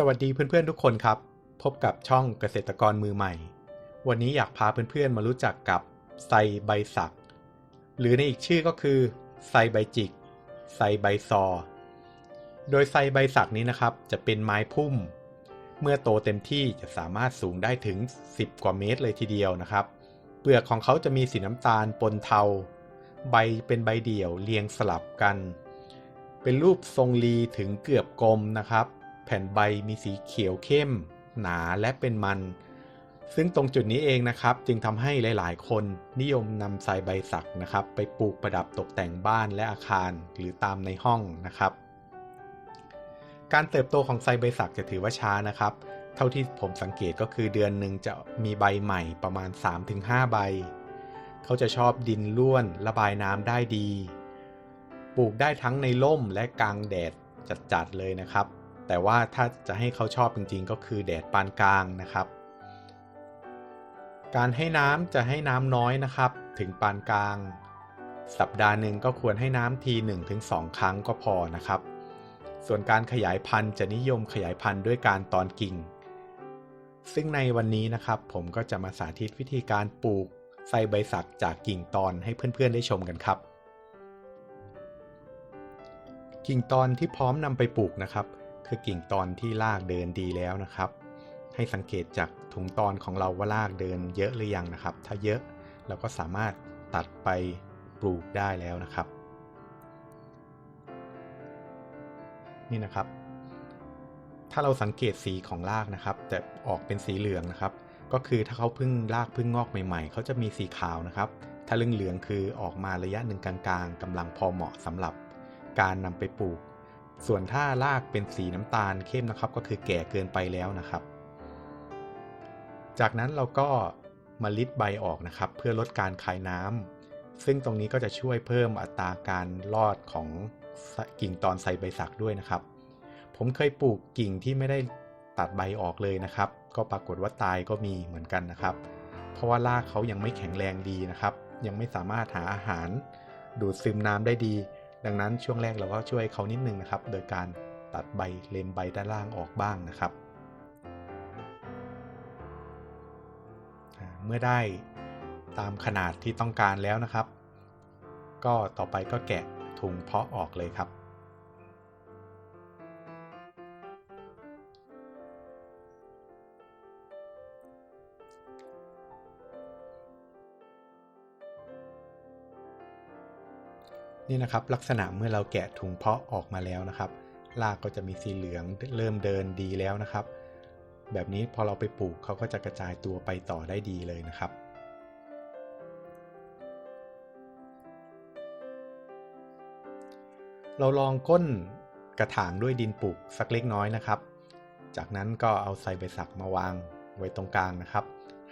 สวัสดีเพื่อนๆทุกคนครับ พบกับช่องเกษตรกรมือใหม่ วันนี้อยากพาเพื่อนๆมารู้จักกับไซใบสัก หรือในอีกชื่อก็คือไซใบจิกไซใบซอ โดยไซใบสักนี้นะครับ จะเป็นไม้พุ่ม เมื่อโตเต็มที่จะสามารถสูงได้ถึง 10 กว่าเมตรเลยทีเดียวนะครับ เปลือกของเขาจะมีสีน้ำตาลปนเทา ใบเป็นใบเดี่ยวเรียงสลับกัน เป็นรูปทรงรีถึงเกือบกลมนะครับ แผ่นใบมีสีเขียวเข้ม หนาและเป็นมัน ซึ่งตรงจุดนี้เองนะครับ จึงทำให้หลาย ๆ คนนิยมนำไซใบสักนะครับ ไปปลูกประดับตกแต่งบ้านและอาคารหรือตามในห้องนะครับ การเติบโตของไซใบสักจะถือว่าช้านะครับ เท่าที่ผมสังเกตก็คือเดือนหนึ่งจะมีใบใหม่ประมาณ 3-5 ใบ เขาจะชอบดินร่วนระบายน้ำได้ดี ปลูกได้ทั้งในร่มและกลางแดดจัดๆเลยนะครับ แต่ว่าถ้าจะให้เขาชอบจริงๆ ก็คือแดดปานกลางนะครับ การให้น้ำจะให้น้ำน้อยนะครับ ถึงปานกลาง สัปดาห์หนึ่งก็ควรให้น้ำที1-2 ครั้งก็พอนะครับ ส่วนการขยายพันธุ์จะนิยมขยายพันธุ์ด้วยการตอนกิ่ง ซึ่งในวันนี้นะครับผมก็จะมาสาธิตวิธีการปลูกไซใบสักจากกิ่งตอนให้เพื่อนๆได้ชมกันครับกิ่งตอนที่พร้อมนำไปปลูกนะครับ คือกิ่งตอนที่รากเดินดีแล้วนะครับ ให้สังเกตจากถุงตอนของเราว่ารากเดินเยอะหรือยังนะครับ ถ้าเยอะเราก็สามารถตัดไปปลูกได้แล้วนะครับ นี่นะครับ ถ้าเราสังเกตสีของรากนะครับ จะออกเป็นสีเหลืองนะครับ ก็คือถ้าเขาเพิ่งรากเพิ่งงอกใหม่ๆเขาจะมีสีขาวนะครับ ถ้าเหลืองเหลืองๆคือออกมาระยะหนึ่งกลางๆกำลังพอเหมาะสำหรับการนำไปปลูก ส่วนถ้ารากเป็นสีน้ำตาลเข้มนะครับ ก็คือแก่เกินไปแล้วนะครับ จากนั้นเราก็มาลิดใบออกนะครับ เพื่อลดการคายน้ำซึ่งตรงนี้ก็จะช่วยเพิ่มอัตราการรอดของกิ่งตอนไซใบสักด้วยนะครับ ผมเคยปลูกกิ่งที่ไม่ได้ตัดใบออกเลยนะครับ ก็ปรากฏว่าตายก็มีเหมือนกันนะครับ เพราะว่ารากเขายังไม่แข็งแรงดีนะครับ ยังไม่สามารถหาอาหาร ดูดซึมน้ำได้ดี ดังนั้นช่วงแรกเราก็ช่วยเขานิดนึงนะครับ โดยการตัดใบเลมใบด้านล่างออกบ้างนะครับ เมื่อได้ตามขนาดที่ต้องการแล้วนะครับ ก็ต่อไปก็แกะถุงเพาะออกเลยครับ นี่นะครับลักษณะเมื่อเราแกะถุงเพาะออกมาแล้วนะครับรากก็จะมีสีเหลืองเริ่มเดินดีแล้วนะครับ แบบนี้พอเราไปปลูกเขาก็จะกระจายตัวไปต่อได้ดีเลยนะครับ เราลองก้นกระถางด้วยดินปลูกสักเล็กน้อยนะครับ จากนั้นก็เอาไซใบสักมาวางไว้ตรงกลางนะครับ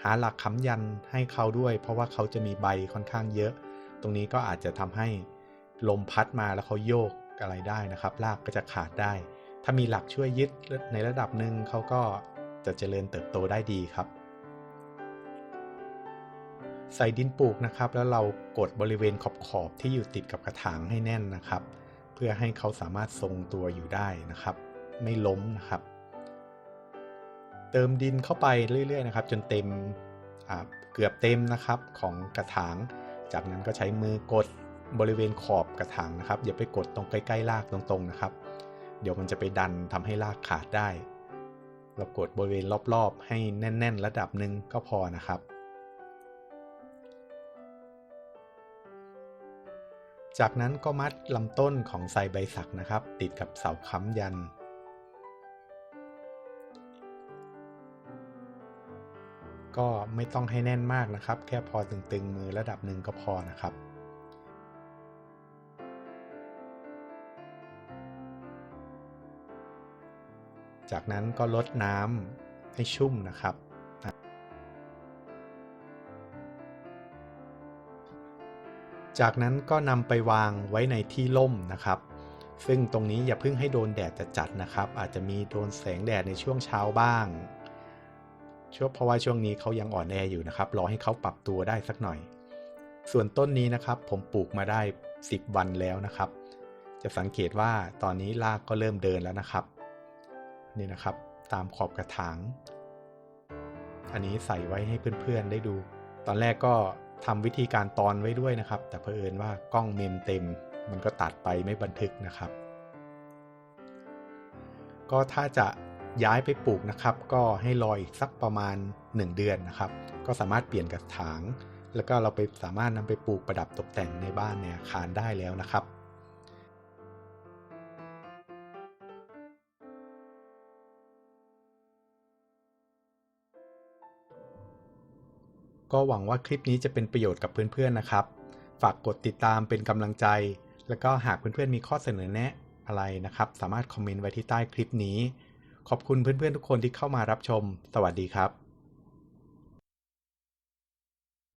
หาหลักค้ำยันให้เขาด้วย เพราะว่าเขาจะมีใบค่อนข้างเยอะ ตรงนี้ก็อาจจะทำให้ ลมพัดมาแล้วเขาโยกอะไรได้นะครับรากก็จะขาดได้ ถ้ามีหลักช่วยยึดในระดับหนึ่งเขาก็จะเจริญเติบโตได้ดีครับ ใส่ดินปลูกนะครับ แล้วเรากดบริเวณขอบขอบที่อยู่ติดกับกระถางให้แน่นนะครับ เพื่อให้เขาสามารถทรงตัวอยู่ได้นะครับ ไม่ล้มนะครับ เติมดินเข้าไปเรื่อย ๆ นะครับ จนเต็มเกือบเต็มนะครับของกระถาง จากนั้นก็ใช้มือกด บริเวณขอบกระถางนะครับ อย่าไปกดตรงใกล้ๆรากตรงๆนะครับ เดี๋ยวมันจะไปดันทำให้รากขาดได้ เรากดบริเวณรอบๆ ให้แน่น ๆ ระดับหนึ่งก็พอนะครับ จากนั้นก็มัดลำต้นของไซใบสักนะครับ ติดกับเสาค้ำยันก็ไม่ต้องให้แน่นมากนะครับ แค่พอตึงๆมือระดับหนึ่งก็พอนะครับ จากนั้นก็ลดน้ำให้ชุ่มนะครับ จากนั้นก็นำไปวางไว้ในที่ร่มนะครับ ซึ่งตรงนี้อย่าเพิ่งให้โดนแดดจัดๆนะครับ อาจจะมีโดนแสงแดดในช่วงเช้าบ้างช่วงเพราะว่าช่วงนี้เขายังอ่อนแออยู่นะครับ รอให้เขาปรับตัวได้สักหน่อย ส่วนต้นนี้นะครับ ผมปลูกมาได้ 10 วันแล้วนะครับ จะสังเกตว่าตอนนี้รากก็เริ่มเดินแล้วนะครับ นี่นะครับ ตามขอบกระถาง อันนี้ใส่ไว้ให้เพื่อนๆได้ดู ตอนแรกก็ทำวิธีการตอนไว้ด้วยนะครับ แต่เผอิญว่ากล้องเมมเต็ม มันก็ตัดไปไม่บันทึกนะครับ ก็ถ้าจะย้ายไปปลูกนะครับ ก็ให้รออีกสักประมาณ 1 เดือนนะครับ ก็สามารถเปลี่ยนกระถาง แล้วก็เราไปสามารถนำไปปลูกประดับตกแต่งในบ้านในอาคารได้แล้วนะครับ ก็หวังว่าคลิปนี้จะเป็นประโยชน์กับเพื่อนๆนะครับ ฝากกดติดตามเป็นกำลังใจ แล้วก็หากเพื่อนๆมีข้อเสนอแนะอะไรนะครับ สามารถคอมเมนต์ไว้ที่ใต้คลิปนี้ ขอบคุณเพื่อนๆทุกคนที่เข้ามารับชม สวัสดีครับ